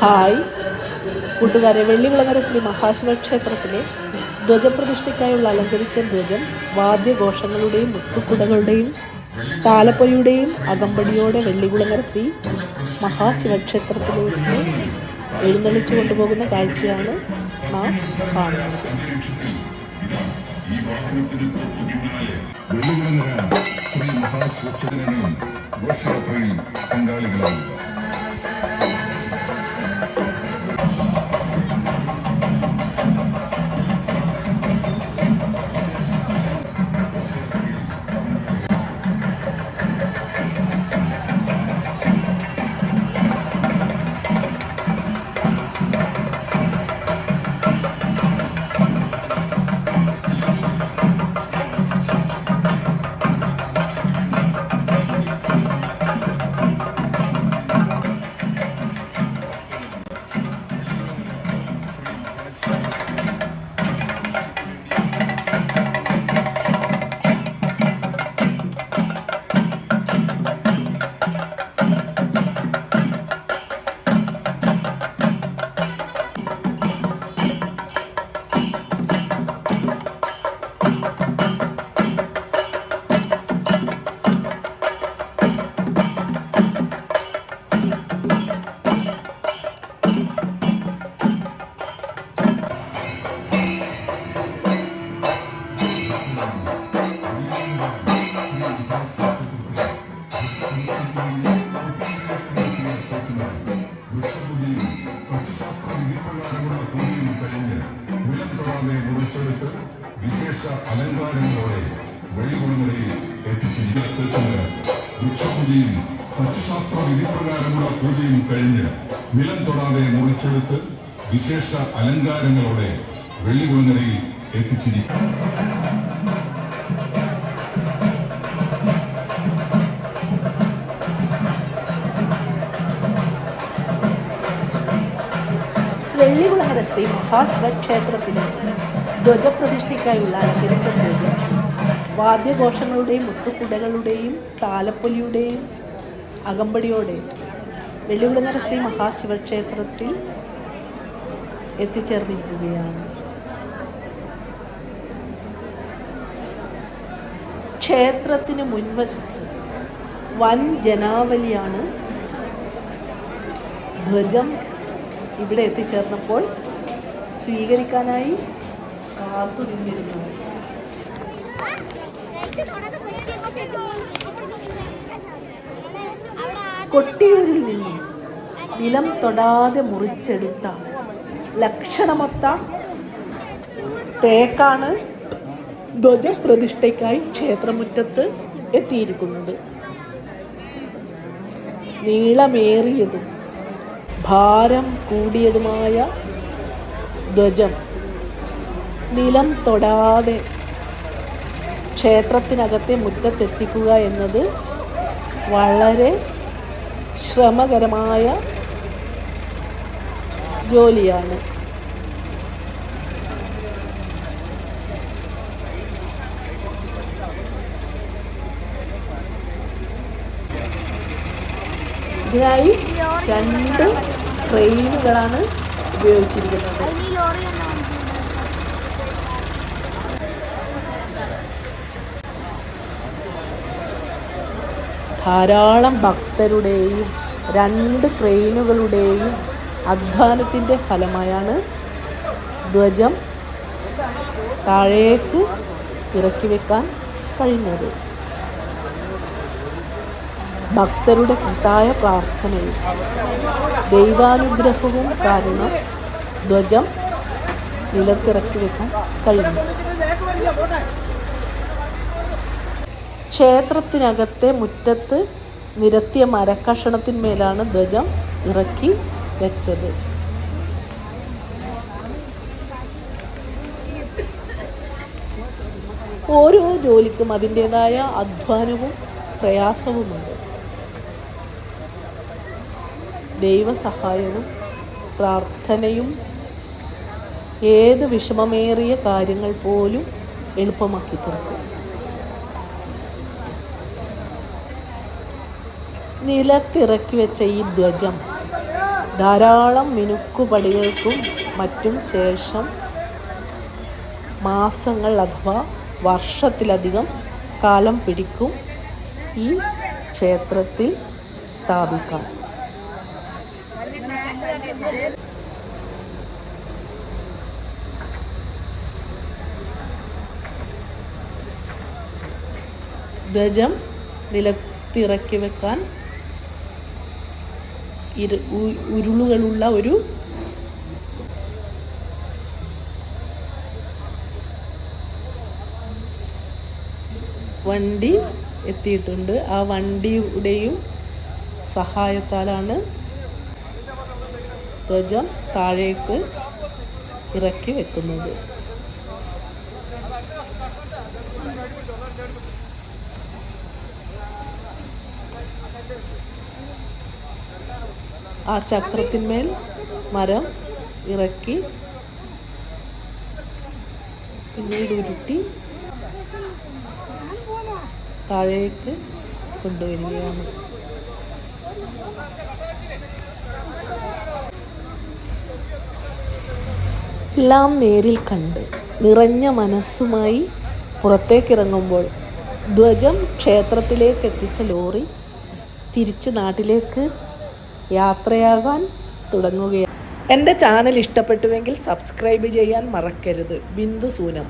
Hi. കൂട്ടുകാരെ വെള്ളിവിളങ്ങര ശ്രീ മഹാശിവ ക്ഷേത്രത്തിലെ ധ്വജപ്രതിഷ്ഠയ്ക്കായുള്ള അലങ്കരിച്ച ധ്വജം വാദ്യഘോഷങ്ങളുടെയും മുത്തുക്കുടകളുടെയും താലപ്പൊലിയുടെയും അകമ്പടിയോടെ വെള്ളികുളങ്ങര ശ്രീ മഹാശിവക്ഷേത്രത്തിലേക്ക് എഴുന്നള്ളിച്ചു കൊണ്ടുപോകുന്ന കാഴ്ചയാണ് നാം കാണുന്നത്. ശ്രീ മഹാശിവക്ഷേത്രങ്ങളിൽ ഘോഷയാത്രയിൽ പങ്കാളികളാവുക. അലങ്കാരങ്ങളോടെ വെള്ളികുളങ്ങളിൽ എത്തിച്ചിരിക്കുന്നത് വൃക്ഷപൂജയും തച്ചുശാസ്ത്ര വിധിപ്രകാരമുള്ള പൂജയും കഴിഞ്ഞ് നിലം തൊടാതെ മുറിച്ചെടുത്ത് വിശേഷ അലങ്കാരങ്ങളോടെ വെള്ളികുളങ്ങളിൽ എത്തിച്ചിരിക്കും. വെള്ളികുളങ്ങര ശ്രീ മഹാശിവക്ഷേത്രത്തിലെ ധ്വജപ്രതിഷ്ഠയ്ക്കായുള്ള അലങ്കരിച്ച പൂജ വാദ്യഘോഷങ്ങളുടെയും മുത്തുകുടകളുടെയും താലപ്പൊലിയുടെയും അകമ്പടിയോടെ വെള്ളികുളങ്ങര ശ്രീ മഹാശിവക്ഷേത്രത്തിൽ എത്തിച്ചേർന്നിരിക്കുകയാണ്. ക്ഷേത്രത്തിന് മുൻവശത്ത് വൻ ജനാവലിയാണ് ധ്വജം ഇവിടെ എത്തിച്ചേർന്നപ്പോൾ സ്വീകരിക്കാനായി കാത്തു നിന്നിരുന്നത് കൊട്ടിയൂരിൽ നിന്നും നിലം തൊടാതെ മുറിച്ചെടുത്ത ലക്ഷണമൊത്ത തേക്കാണ് ധ്വജപ്രതിഷ്ഠയ്ക്കായി ക്ഷേത്രമുറ്റത്ത് എത്തിയിരിക്കുന്നത്. നീളമേറിയതും ഭാരം കൂടിയതുമായ ധ്വജം നിലം തൊടാതെ ക്ഷേത്രത്തിനകത്തെ മുറ്റത്തെത്തിക്കുക എന്നത് വളരെ ശ്രമകരമായ ജോലിയാണ്. ഇതിനായി രണ്ട് ട്രെയിനുകളാണ് ഉപയോഗിച്ചിരിക്കുന്നത് ഈ ലോറി തന്നെ ധാരാളം ഭക്തരുടെയും രണ്ട് ക്രെയിനുകളുടെയും അധ്വാനത്തിന്റെ ഫലമായാണ് ധ്വജം താഴേക്ക് ഇറക്കി വെക്കാൻ കഴിഞ്ഞത്. ഭക്തരുടെ കൂട്ടായ പ്രാർത്ഥനയും ദൈവാനുഗ്രഹവും കാരണം ധ്വജം നിലത്തിറക്കി വെക്കാൻ കഴിഞ്ഞു. ക്ഷേത്രത്തിനകത്തെ മുറ്റത്ത് നിരത്തിയ മരക്കഷണത്തിന്മേലാണ് ധ്വജം ഇറക്കി വെച്ചത്. ഓരോ ജോലിക്കും അതിന്റെതായ അധ്വാനവും പ്രയാസവുമുണ്ട്. ദൈവസഹായവും പ്രാർത്ഥനയും ഏത് വിഷമമേറിയ കാര്യങ്ങൾ പോലും എളുപ്പമാക്കി തീർക്കും. നിലത്തിറക്കി വെച്ച ഈ ധ്വജം ധാരാളം മിനുക്കുപടികൾക്കും മറ്റും ശേഷം മാസങ്ങൾ അഥവാ വർഷത്തിലധികം കാലം പിടിക്കും ഈ ക്ഷേത്രത്തിൽ സ്ഥാപിക്കാൻ. ധ്വജം നിലത്തിറക്കി വെക്കാൻ ഇരു ഉരുളുകളുള്ള ഒരു വണ്ടി എത്തിയിട്ടുണ്ട്. ആ വണ്ടിയുടെയും സഹായത്താലാണ് ധ്വജം താഴേക്ക് ഇറക്കി വെക്കുന്നത്. ആ ചക്രത്തിന്മേൽ മരം ഇറക്കി പിന്നീട് ഉരുട്ടി താഴേക്ക് കൊണ്ടുവരികയാണ്. എല്ലാം നേരിൽ കണ്ട് നിറഞ്ഞ മനസ്സുമായി പുറത്തേക്കിറങ്ങുമ്പോൾ ധ്വജം ക്ഷേത്രത്തിലേക്ക് എത്തിച്ച ലോറി തിരിച്ച് നാട്ടിലേക്ക് യാത്രയാകാൻ തുടങ്ങുകയാണ്. എന്റെ ചാനൽ ഇഷ്ടപ്പെട്ടുവെങ്കിൽ സബ്സ്ക്രൈബ് ചെയ്യാൻ മറക്കരുത്. ബിന്ദു സൂനം.